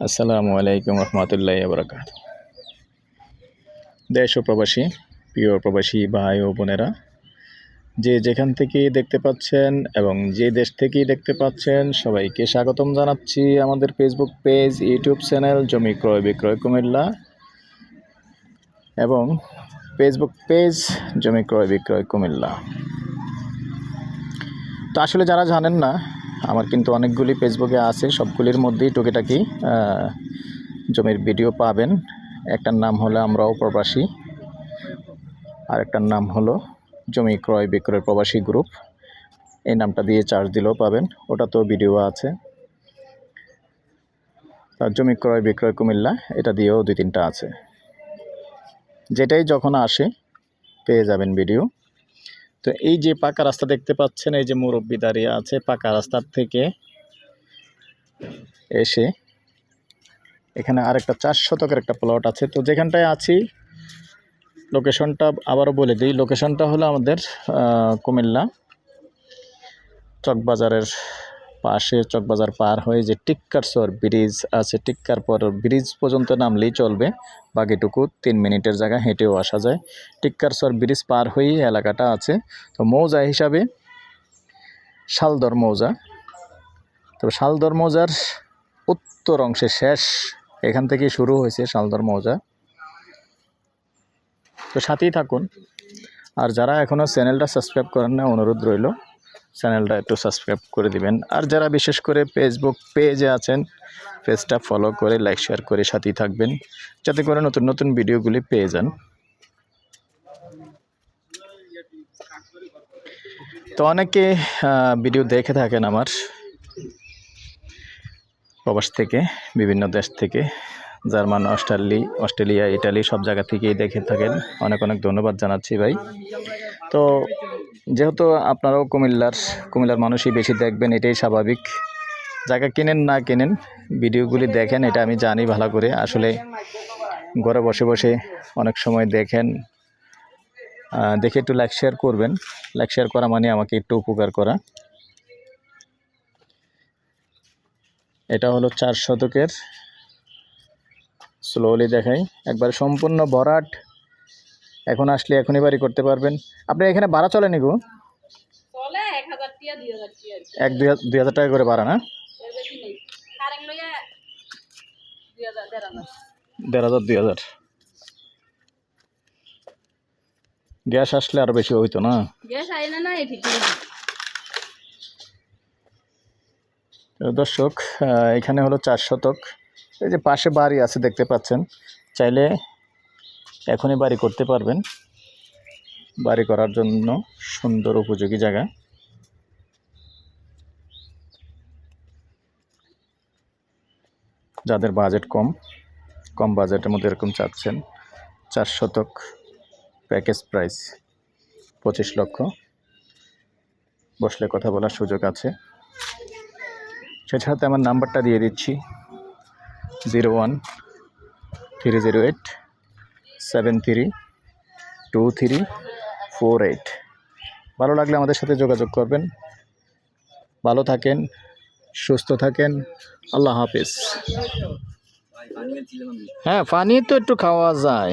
আসসালামু আলাইকুম রহমতুল্লাহ বরকাত দেশ ও প্রবাসী, প্রিয় প্রবাসী ভাই ও বোনেরা, যে যেখান থেকে দেখতে পাচ্ছেন এবং যে দেশ থেকেই দেখতে পাচ্ছেন, সবাইকে স্বাগতম জানাচ্ছি আমাদের ফেসবুক পেজ ইউটিউব চ্যানেল জমি ক্রয় বিক্রয় কুমিল্লা এবং ফেসবুক পেজ জমি ক্রয় বিক্রয় কুমিল্লা। তো আসলে যারা জানেন না আমার কিন্তু অনেকগুলি ফেসবুকে আছে, সবগুলির মধ্যেই টুকিটাকি জমির ভিডিও পাবেন। একটার নাম হলো আমরাও প্রবাসী আর একটার নাম হলো জমি ক্রয় বিক্রয় প্রবাসী গ্রুপ। এই নামটা দিয়ে চার্জ দিলেও পাবেন ওটা তো ভিডিও আছে। আর জমি ক্রয় বিক্রয় কুমিল্লা, এটা দিয়েও দুই তিনটা আছে। যেটাই যখন আসে, পেয়ে যাবেন ভিডিও। তো এই যে পাকা রাস্তা দেখতে পাচ্ছেন, এই যে মুরব্বী দাঁড়িয়ে আছে পাকা রাস্তার থেকে এসে। এখানে আরেকটা চার শতকের একটা প্লট আছে। তো যেখানটায় আছি লোকেশনটা আবারও বলে দিই। লোকেশনটা হলো আমাদের কুমিল্লা চকবাজারের পাশে চকবাজার পার হয়ে যে টিক্কারসর ব্রিজ আছে, টিক্কার পর ব্রিজ পর্যন্ত নামলেই চলবে। বাকিটুকু তিন মিনিটের জায়গা হেঁটেও আসা যায়। টিক্কারসর ব্রিজ পার হয়েই এলাকাটা আছে। তো মৌজা হিসাবে শালদর মৌজা। তবে শালদর মৌজার উত্তর অংশে শেষ এখান থেকেই শুরু হয়েছে শালদর মৌজা। তো সাথেই থাকুন। আর যারা এখনও চ্যানেলটা সাবস্ক্রাইব করেন না, অনুরোধ রইল। চ্যানেলটা একটু সাবস্ক্রাইব করে দিবেন। আর যারা বিশেষ করে ফেসবুক পেজে আছেন পেজটা ফলো করে লাইক শেয়ার করে সাথেই থাকবেন, যাতে করে নতুন নতুন ভিডিওগুলি পেয়ে যান। তো অনেকে ভিডিও দেখে থাকেন আমার প্রবাস থেকে, বিভিন্ন দেশ থেকে, জার্মান, অস্ট্রেলি, অস্ট্রেলিয়া, ইটালি সব জায়গা থেকেই দেখে থাকেন। অনেক অনেক ধন্যবাদ জানাচ্ছি ভাই। তো যেহেতু আপনারাও কুমিল্লার কুমিল্লার মানুষই বেশি দেখবেন, এটাই স্বাভাবিক। জায়গা কিনেন না কেনেন, ভিডিওগুলি দেখেন, এটা আমি জানি ভালো করে। আসলে ঘরে বসে বসে অনেক সময় দেখেন দেখে একটু লাইক শেয়ার করবেন। লাইক শেয়ার করা মানে আমাকে একটু উপকার করা। এটা হলো চার শতকের স্লোলি দেখাই। একবার সম্পূর্ণ ভরাট এখন আসলে এখনই বাড়ি করতে পারবেন। আপনি এখানে ভাড়া চলে আর কি। এক দুই হাজার- টাকা করে ভাড়া না? দেড় হাজার। দুই হাজার। গ্যাস আসলে আরও বেশি হইতো না? গ্যাস আইলে না ঠিক দর্শক এখানে হলো চার শতক। এই যে পাশে বাড়ি আছে দেখতে পাচ্ছেন। চাইলে এখনই বাড়ি করতে পারবেন। বাড়ি করার জন্য সুন্দর উপযোগী জায়গা। যাদের বাজেট কম কম বাজেটের মধ্যে এরকম চাচ্ছেন, চার শতক প্যাকেজ প্রাইস, পঁচিশ লক্ষ। বসলে কথা বলার সুযোগ আছে। সেটাতে আমার নাম্বারটা দিয়ে দিচ্ছি, zero one three zero eight seven three, two three, four eight. ভালো লাগলে আমাদের সাথে যোগাযোগ করবেন। ভালো থাকেন, সুস্থ থাকেন। আল্লাহ হাফিজ। হ্যাঁ পানি তো একটু খাওয়া যায়।